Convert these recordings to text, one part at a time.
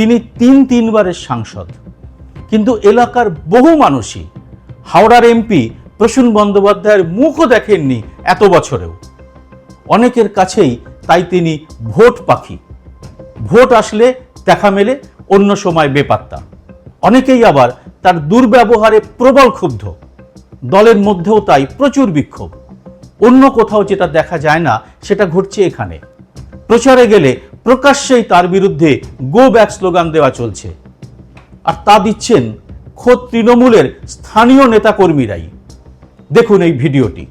তিনি তিন তিনবারের সাংসদ। কিন্তু এলাকার বহু মানুষই হাওড়ার এমপি প্রসূন বন্দ্যোপাধ্যায়ের মুখও দেখেননি এত বছরেও। অনেকের কাছেই তাই তিনি ভোট পাখি। ভোট আসলে দেখা মেলে, অন্য সময় বেপাত্তা। অনেকেই আবার তার দুর্ব্যবহারে প্রবল ক্ষুব্ধ। দলের মধ্যেও তাই প্রচুর বিক্ষোভ। অন্য কোথাও যেটা দেখা যায় না, সেটা ঘটছে এখানে। প্রচারে গেলে প্রকাশ্যেই তার বিরুদ্ধে গো ব্যাক স্লোগান দেওয়া চলছে। আর তা দিচ্ছেন খোদ তৃণমূলের স্থানীয় নেতাকর্মীরাই। দেখুন এই ভিডিওটি।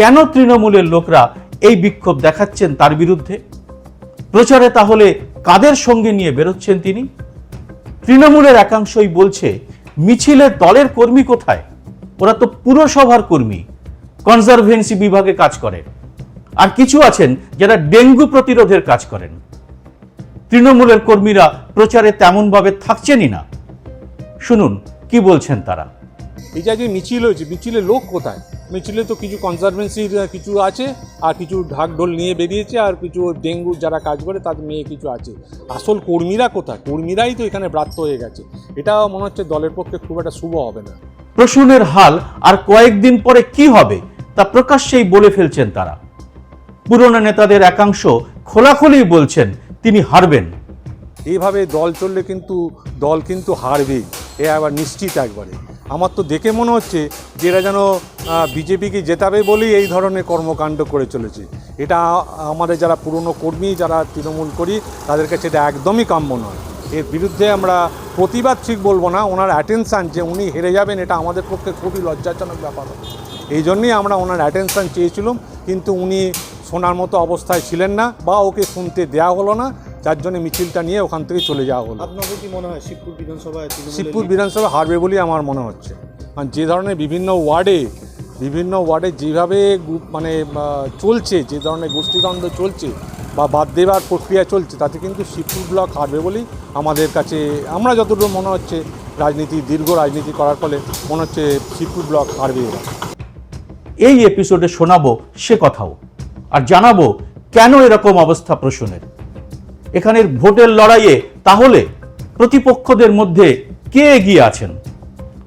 কেন তৃণমূলের লোকরা এই বিক্ষোভ দেখাচ্ছেন তার বিরুদ্ধে? প্রচারে তাহলে কাদের সঙ্গে নিয়ে বেরোচ্ছেন তিনি? তৃণমূলের একাংশই বলছে, মিছিলের দলের কর্মী কোথায়? ওরা তো পুরসভার কর্মী, কনজারভেন্সি বিভাগে কাজ করেন আর কিছু আছেন যারা ডেঙ্গু প্রতিরোধের কাজ করেন। তৃণমূলের কর্মীরা প্রচারে তেমনভাবে থাকছেনই না। শুনুন, কি বলছেন তারা? এই যে মিছিল হয়েছে মিছিলে লোক কোথায়? মিছিলে তো কিছু কনজারভেন্সির কিছু আছে আর কিছু ঢাক ঢোল নিয়ে বেরিয়েছে আর কিছু ডেঙ্গু যারা কাজ করে তাদের নিয়ে কিছু আছে। আসল কর্মীরা কোথায়? কর্মীরাই তো এখানে ব্রাত্য হয়ে গেছে। এটা মনে হচ্ছে দলের পক্ষে খুব একটা শুভ হবে না। প্রসূনের হাল আর কয়েকদিন পরে কি হবে তা প্রকাশ্যেই বলে ফেলছেন তারা। পুরনো নেতাদের একাংশ খোলাখুলি বলছেন তিনি হারবেন। এইভাবে দল চললে কিন্তু দল কিন্তু হারবেই। এ আবার নিশ্চিত একবারে। আমার তো দেখে মনে হচ্ছে যে এরা যেন বিজেপিকে জেতাবে বলেই এই ধরনের কর্মকাণ্ড করে চলেছে। এটা আমাদের যারা পুরনো কর্মী, যারা তৃণমূল করি তাদের কাছে এটা একদমই কাম্য নয়। এর বিরুদ্ধে আমরা প্রতিবাদ ঠিক বলব না, ওনার অ্যাটেনশান যে উনি হেরে যাবেন, এটা আমাদের পক্ষে খুবই লজ্জাজনক ব্যাপার। এই জন্যই আমরা ওনার অ্যাটেনশান চেয়েছিলাম, কিন্তু উনি শোনার মতো অবস্থায় ছিলেন না বা ওকে শুনতে দেওয়া হলো না। যার জন্য মিছিলটা নিয়ে ওখান থেকে চলে যাওয়া হলো। আপনাদের কি মনে হয় শিবপুর বিধানসভায় শিবপুর বিধানসভা হারবে বলেই আমার মনে হচ্ছে। কারণ যে ধরনের বিভিন্ন ওয়ার্ডে বিভিন্ন ওয়ার্ডে যেভাবে মানে চলছে যে ধরনের গোষ্ঠীদ্বন্দ্ব চলছে বা বাদ দেওয়ার প্রক্রিয়া চলছে তাতে কিন্তু শিবপুর ব্লক হারবে বলেই আমাদের কাছে আমরা যতটুকু মনে হচ্ছে রাজনীতি দীর্ঘ রাজনীতি করার ফলে মনে হচ্ছে শিবপুর ব্লক হারবে এই এপিসোডে শোনাবো সে কথাও আর জানাব কেন এরকম অবস্থা প্রসূনের। এখানের ভোটের লড়াইয়ে তাহলে প্রতিপক্ষদের মধ্যে কে এগিয়ে আছেন?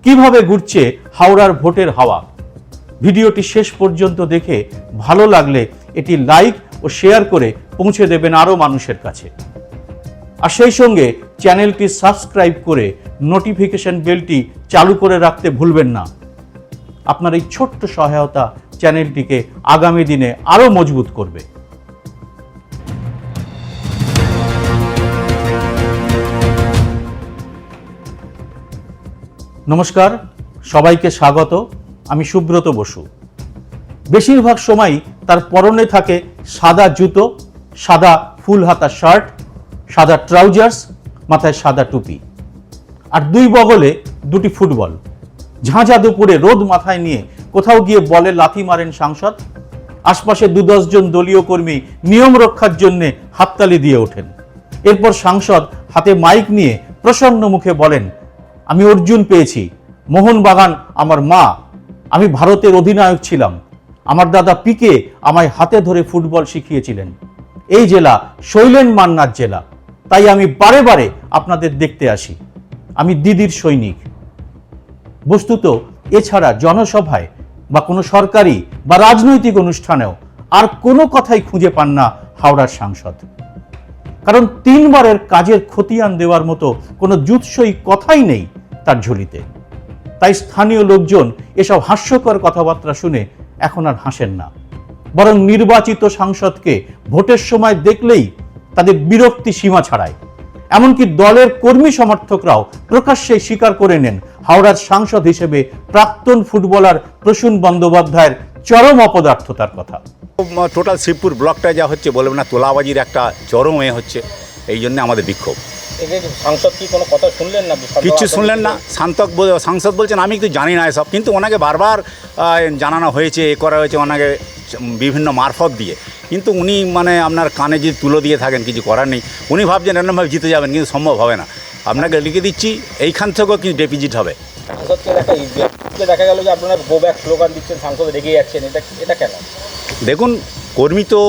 কীভাবে ঘুরছে হাওড়ার ভোটের হাওয়া? ভিডিওটি শেষ পর্যন্ত দেখে ভালো লাগলে এটি লাইক ও শেয়ার করে পৌঁছে দেবেন আরও মানুষের কাছে। আর সেই সঙ্গে চ্যানেলটি সাবস্ক্রাইব করে নোটিফিকেশন বেলটি চালু করে রাখতে ভুলবেন না। আপনার এই ছোট্ট সহায়তা চ্যানেলটিকে আগামী দিনে আরও মজবুত করবে। নমস্কার, সবাইকে স্বাগত। আমি সুব্রত বসু। বেশিরভাগ সময়ই তার পরনে থাকে সাদা জুতো, সাদা ফুল হাতা শার্ট, সাদা ট্রাউজার্স, মাথায় সাদা টুপি। আর দুই বগলে দুটি ফুটবল। ঝাঁঝা দুপুরে রোদ মাথায় নিয়ে কোথাও গিয়ে বলে লাথি মারেন সাংসদ। আশপাশে দু দশজন দলীয় কর্মী নিয়ম রক্ষার জন্যে হাততালি দিয়ে ওঠেন। এরপর সাংসদ হাতে মাইক নিয়ে প্রসন্ন মুখে বলেন আমি অর্জুন পেয়েছি। মোহনবাগান আমার মা। আমি ভারতের অধিনায়ক ছিলাম। আমার দাদা পিকে আমায় হাতে ধরে ফুটবল শিখিয়েছিলেন। এই জেলা শৈলেন মান্নার জেলা। তাই আমি বারে বারে আপনাদের দেখতে আসি। আমি দিদির সৈনিক। বস্তুত, এছাড়া জনসভায় বা কোনো সরকারি বা রাজনৈতিক অনুষ্ঠানেও আর কোনো কথাই খুঁজে পান না হাওড়ার সাংসদ। কারণ তিনবারের কাজের খতিয়ান দেওয়ার মতো কোনো জুৎসই কথাই নেই তার ঝুলিতে। তাই স্থানীয় লোকজন এসব হাস্যকর কথাবার্তা শুনে এখন আর হাসেন না। বরং নির্বাচিত সাংসদকে ভোটের সময় দেখলেই তাদের বিরক্তি সীমা ছাড়ায়। এমনকি দলের কর্মী সমর্থকরাও প্রকাশ্যে স্বীকার করে নেন হাওড়ার সাংসদ হিসেবে প্রাক্তন ফুটবলার প্রসূন বন্দ্যোপাধ্যায়ের চরম অপদার্থতার কথা। টোটাল শিবপুর ব্লকটা যা হচ্ছে বলবেন না তোলাবাজির একটা চরম এ হচ্ছে এই জন্য আমাদের বিক্ষোভ। এদের সাংসদ কি কোনো কথা শুনলেন না কিচ্ছু শুনলেন না। সান্তক সাংসদ বলছেন আমি কিন্তু জানি না এসব কিন্তু ওনাকে বারবার জানানো হয়েছে এ করা হয়েছে ওনাকে বিভিন্ন মারফত দিয়ে। কিন্তু উনি মানে আপনার কানে যদি তুলো দিয়ে থাকেন কিছু করার নেই। উনি ভাবছেন এরকমভাবে জিতে যাবেন কিন্তু সম্ভব হবে না। আপনাকে লিখে দিচ্ছি এইখান থেকেও কিন্তু ডেপিজিট হবে। সাংসদকে দেখা গেল যে আপনারা গো ব্যাক স্লোগান দিচ্ছেন সাংসদ রেগে যাচ্ছেন এটা এটা কেন? দেখুন কর্মী তো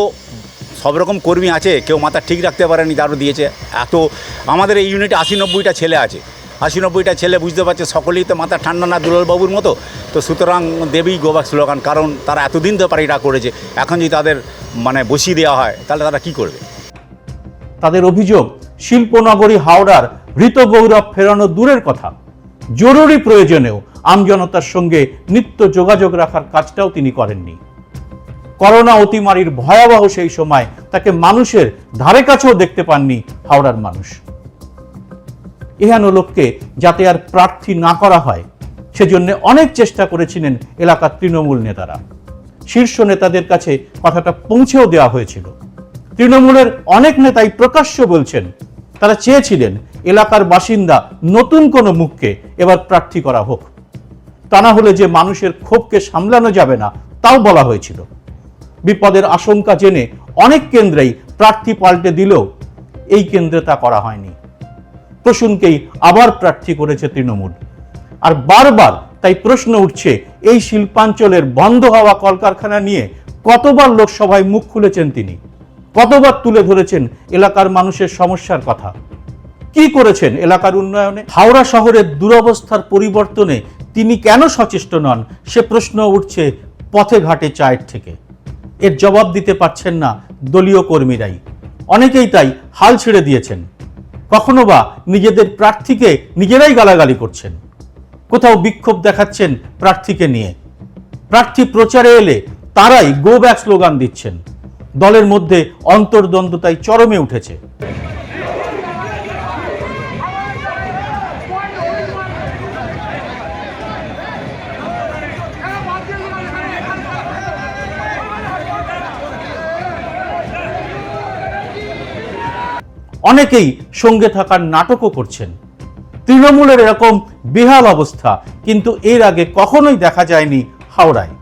সব রকম কর্মী আছে কেউ মাথা ঠিক রাখতে পারেনি দারু দিয়েছে। এত আমাদের এই ইউনিটে আশি নব্বইটা ছেলে আছে। আশি নব্বইটা ছেলে বুঝতে পারছে সকলেই তো মাথা ঠান্ডা না দুলালবাবুর মতো। তো সুতরাং দেবেই গোবাক স্লোগান কারণ তারা এতদিন তো পারিটা করেছে। এখন যদি তাদের মানে বসিয়ে দেওয়া হয় তাহলে তারা কি করবে? তাদের অভিযোগ শিল্পনগরী হাওড়ার হৃত গৌরব ফেরানো দূরের কথা। জরুরি প্রয়োজনেও আমজনতার সঙ্গে নিত্য যোগাযোগ রাখার কাজটাও তিনি করেননি। করোনা অতিমারির ভয়াবহ সেই সময় তাকে মানুষের ধারে কাছেও দেখতে পাননি হাওড়ার মানুষ। এহেন লোককে যাতে আর প্রার্থী না করা হয়, সেজন্য অনেক চেষ্টা করেছিলেন এলাকার তৃণমূল নেতারা। শীর্ষ নেতাদের কাছে কথাটা পৌঁছেও দেওয়া হয়েছিল। তৃণমূলের অনেক নেতাই প্রকাশ্য বলছেন, তারা চেয়েছিলেন এলাকার বাসিন্দা নতুন কোনো মুখকে এবার প্রার্থী করা হোক। তা না হলে যে মানুষের ক্ষোভকে সামলানো যাবে না, তাও বলা হয়েছিল। বিপদের আশঙ্কা জেনে অনেক কেন্দ্রেই প্রার্থী পাল্টে দিলেও এই কেন্দ্রে তা করা হয়নি। প্রসূনকেই আবার প্রার্থী করেছে তৃণমূল। আর বারবার তাই প্রশ্ন উঠছে, এই শিল্পাঞ্চলের বন্ধ হওয়া কলকারখানা নিয়ে কতবার লোকসভায় মুখ খুলেছেন তিনি? কতবার তুলে ধরেছেন এলাকার মানুষের সমস্যার কথা? কি করেছেন এলাকার উন্নয়নে? হাওড়া শহরের দুরবস্থার পরিবর্তনে তিনি কেন সচেষ্ট নন? সে প্রশ্ন উঠছে পথে ঘাটে চায়ের থেকে। এর জবাব দিতে পারছেন না দলীয় কর্মীরাই। অনেকেই তাই হাল ছেড়ে দিয়েছেন। কখনো বা নিজেদের প্রার্থীকে নিজেরাই গালাগালি করছেন। কোথাও বিক্ষোভ দেখাচ্ছেন প্রার্থীকে নিয়ে। প্রার্থী প্রচারে এলে তারাই গো ব্যাক স্লোগান দিচ্ছেন। দলের মধ্যে অন্তর্দ্বন্দ্বতায় চরমে উঠেছে। অনেকেই সঙ্গে থাকার নাটকও করছেন। তৃণমূলের এরকম বেহাল অবস্থা কিন্তু এর আগে কখনোই দেখা যায়নি হাওড়ায়।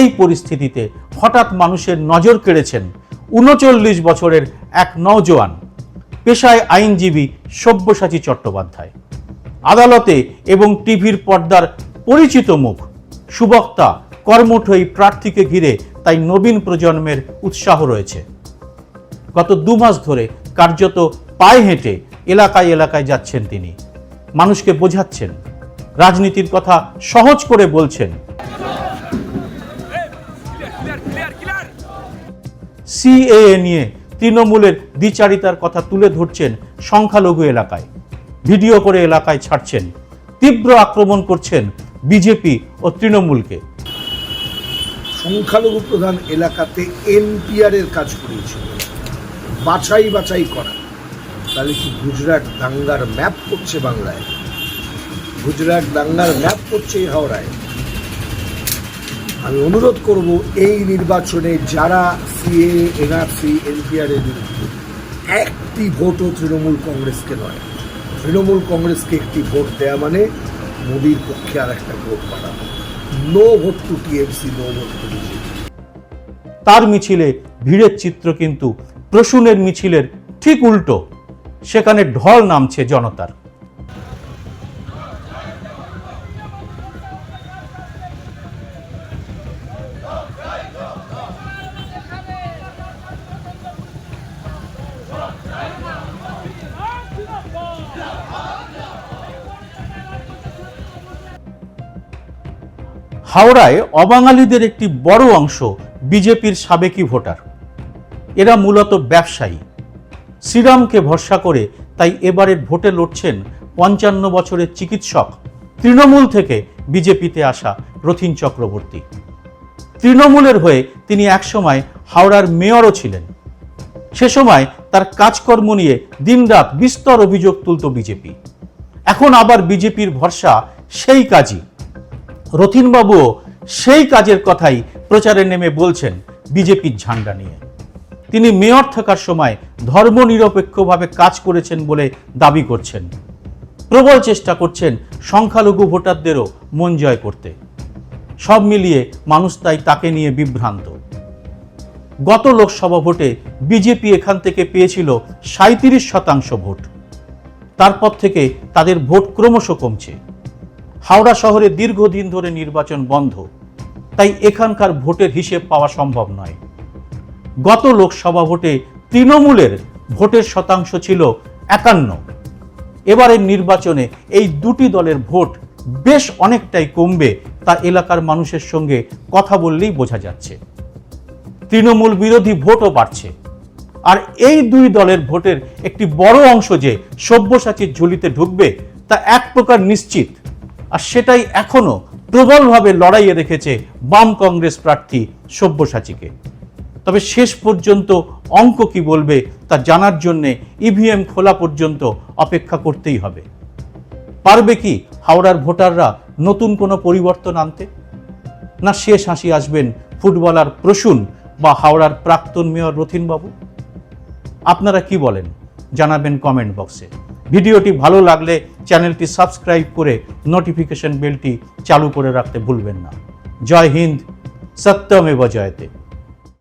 এই পরিস্থিতিতে হঠাৎ মানুষের নজর কেড়েছেন উনচল্লিশ বছরের এক নওজোয়ান, পেশায় আইনজীবী সব্যসাচী চট্টোপাধ্যায়। আদালতে এবং টিভির পর্দার পরিচিত মুখ, সুবক্তা কর্মঠ এই প্রার্থীকে ঘিরে তাই নবীন প্রজন্মের উৎসাহ রয়েছে। গত দু মাস ধরে কার্যত পায়ে হেঁটে এলাকায় এলাকায় যাচ্ছেন তিনি। মানুষকে বোঝাচ্ছেন, রাজনীতির কথা সহজ করে বলছেন। সিএএ নিয়ে তৃণমূলের দ্বিচারিতার কথা তুলে ধরছেন সংখ্যালঘু এলাকায়। ভিডিও করে এলাকায় ছাড়ছেন, তীব্র আক্রমণ করছেন বিজেপি ও তৃণমূলকে। সংখ্যালঘু প্রধান এলাকাতে এনপিআর এর কাজ করিয়েছিল বাছাই বাছাই করা। তাহলে কি গুজরাট দাঙ্গার ম্যাপ করছে বাংলায়? গুজরাট দাঙ্গার ম্যাপ করছে এই হাওড়ায়। আমি অনুরোধ করব, এই নির্বাচনে যারা সিএ, এনআরসি, এনপিআর এর বিরুদ্ধে একটি ভোটও তৃণমূল কংগ্রেসকে নয়। তৃণমূল কংগ্রেসকে একটি ভোট দেয়া মানে মোদির পক্ষে আর একটা ভোট পাঠানো no vote to TMC, no vote to তার মিছিলে ভিড়ের চিত্র কিন্তু প্রসূনের মিছিলের ঠিক উল্টো, সেখানে ঢল নামছে জনতার। হাওড়ায় অবাঙালিদের একটি বড় অংশ বিজেপির সাবেকি ভোটার। এরা মূলত ব্যবসায়ী। শ্রীরামকে ভরসা করে তাই এবারের ভোটে লড়ছেন পঞ্চান্ন বছরের চিকিৎসক, তৃণমূল থেকে বিজেপিতে আসা রথিন চক্রবর্তী। তৃণমূলের হয়ে তিনি একসময় হাওড়ার মেয়রও ছিলেন। সে সময় তার কাজকর্ম নিয়ে দিনরাত বিস্তর অভিযোগ তুলত বিজেপি। এখন আবার বিজেপির ভরসা সেই কাজই। রথিনবাবুও সেই কাজের কথাই প্রচারে নেমে বলছেন বিজেপির ঝান্ডা নিয়ে। তিনি মেয়র থাকার সময় ধর্মনিরপেক্ষভাবে কাজ করেছেন বলে দাবি করছেন। প্রবল চেষ্টা করছেন সংখ্যালঘু ভোটারদেরও মন জয় করতে। সব মিলিয়ে মানুষ তাই তাকে নিয়ে বিভ্রান্ত। গত লোকসভা ভোটে বিজেপি এখান থেকে পেয়েছিল সাঁত্রিশ শতাংশ ভোট। তারপর থেকে তাদের ভোট ক্রমশ কমছে। হাওড়া শহরে দীর্ঘদিন ধরে নির্বাচন বন্ধ। তাই এখানকার ভোটের হিসেব পাওয়া সম্ভব নয়। গত লোকসভা ভোটে তৃণমূলের ভোটের শতাংশ ছিল একান্ন। এবারের নির্বাচনে এই দুটি দলের ভোট বেশ অনেকটাই কমবে, তা এলাকার মানুষের সঙ্গে কথা বললেই বোঝা যাচ্ছে। তৃণমূল বিরোধী ভোটও বাড়ছে। আর এই দুই দলের ভোটের একটি বড় অংশ যে সব্যসাচীর ঝুলিতে ঢুকবে, তা এক প্রকার নিশ্চিত। আর সেটাই এখনও প্রবলভাবে লড়াইয়ে রেখেছে বাম কংগ্রেস প্রার্থী সব্যসাচীকে। তবে শেষ পর্যন্ত অঙ্ক কি বলবে তা জানার জন্যে ইভিএম খোলা পর্যন্ত অপেক্ষা করতেই হবে। পারবে কি হাওড়ার ভোটাররা নতুন কোনো পরিবর্তন আনতে? না শেষ হাসি আসবেন ফুটবলার প্রসূন বা হাওড়ার প্রাক্তন মেয়র রথিনবাবু? আপনারা কি বলেন? জানাবেন কমেন্ট বক্সে। ভিডিওটি ভালো লাগলে চ্যানেলটি সাবস্ক্রাইব করে নোটিফিকেশন বেলটি চালু করে রাখতে ভুলবেন না। জয় হিন্দ, সত্যমেব জয়তে।